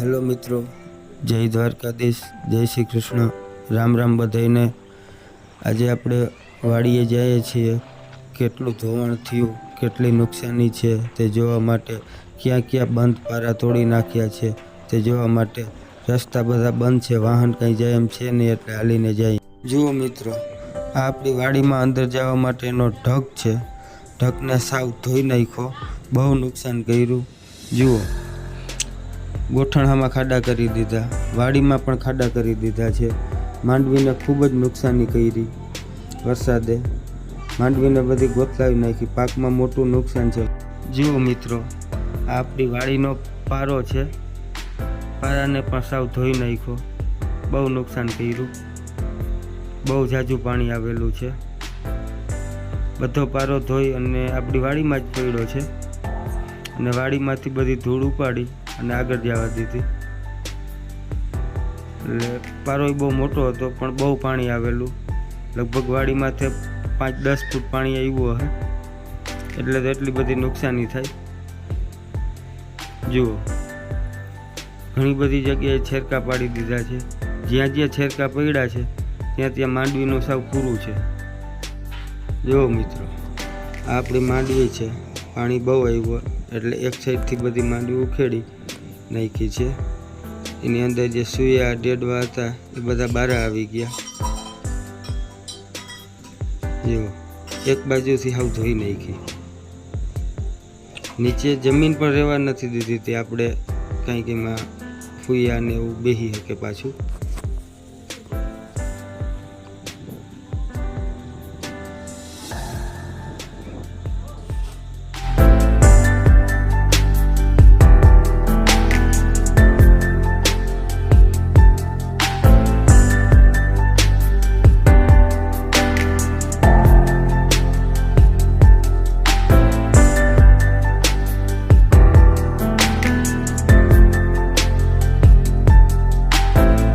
Hello મિત્રો, જય દ્વારકાધીશ, જય શ્રી કૃષ્ણ. રામ રામ બધાઈને આજે આપણે વાડીએ જઈએ છીએ. કેટલું ધોવાણ થયું, કેટલી નુકસાની છે, તે જોવા માટે ક્યાં ક્યાં બંધ પારા તોડી નાખ્યા છે, તે જોવા માટે રસ્તા બધા બંધ છે, વાહન કંઈ જાય એમ છે નહીં, એટલે હાલીને જાય જુઓ મિત્રો, આ આપણી વાડીમાં અંદર જવા માટેનો ઢગ છે. ઢગને સાવ ધોઈ નાખ્યો, બહુ નુકસાન કર્યું. જુઓ. ગોઠણામાં ખાડા કરી દીધા, વાડીમાં પણ ખાડા કરી દીધા છે. માંડવીને ખૂબ જ નુકસાની કરી વરસાદે. માંડવીને બધી ગોથલાવી નાખી, પાકમાં મોટું નુકસાન છે. જુઓ મિત્રો, આ આપણી વાડીનો પારો છે. પારાને પણ સાવ ધોઈ નાખ્યો. બહુ નુકસાન કર્યું. બહુ ઝાઝું પાણી આવેલું છે. બધો પારો ધોઈ અને આપણી વાડીમાં જ પડ્યો છે. અને વાડીમાંથી બધી ધૂળ ઉપાડી અને આગળ જવા દીધી. એટલે પારોય બહુ મોટો હતો, પણ બહુ પાણી આવેલું. લગભગ વાડીમાંથી પાંચ દસ ફૂટ પાણી આવ્યું હશે એટલે તો એટલી બધી નુકસાની થાય. જુઓ. ઘણી બધી જગ્યાએ છેરકા પાડી દીધા છે. જ્યાં જ્યાં છેરકા પડ્યા છે, ત્યાં ત્યાં માંડવીનું સાવ પૂરું છે. જુઓ મિત્રો, આ આપણી માંડવી છે. પાણી બહુ આવ્યું એટલે એક સાઈડથી બધી માંડવી ઉખેડી નાખી છે. એની અંદર જે સુયા ડેડવા હતા, એ બધા બહાર આવી ગયા. જુઓ, એક બાજુથી હાવ ધોઈ નાખી. નીચે જમીન પણ રહેવા નથી દીધી તે આપણે કંઈક એમાં ફૂયા ને એવું બેસી શકે પાછું.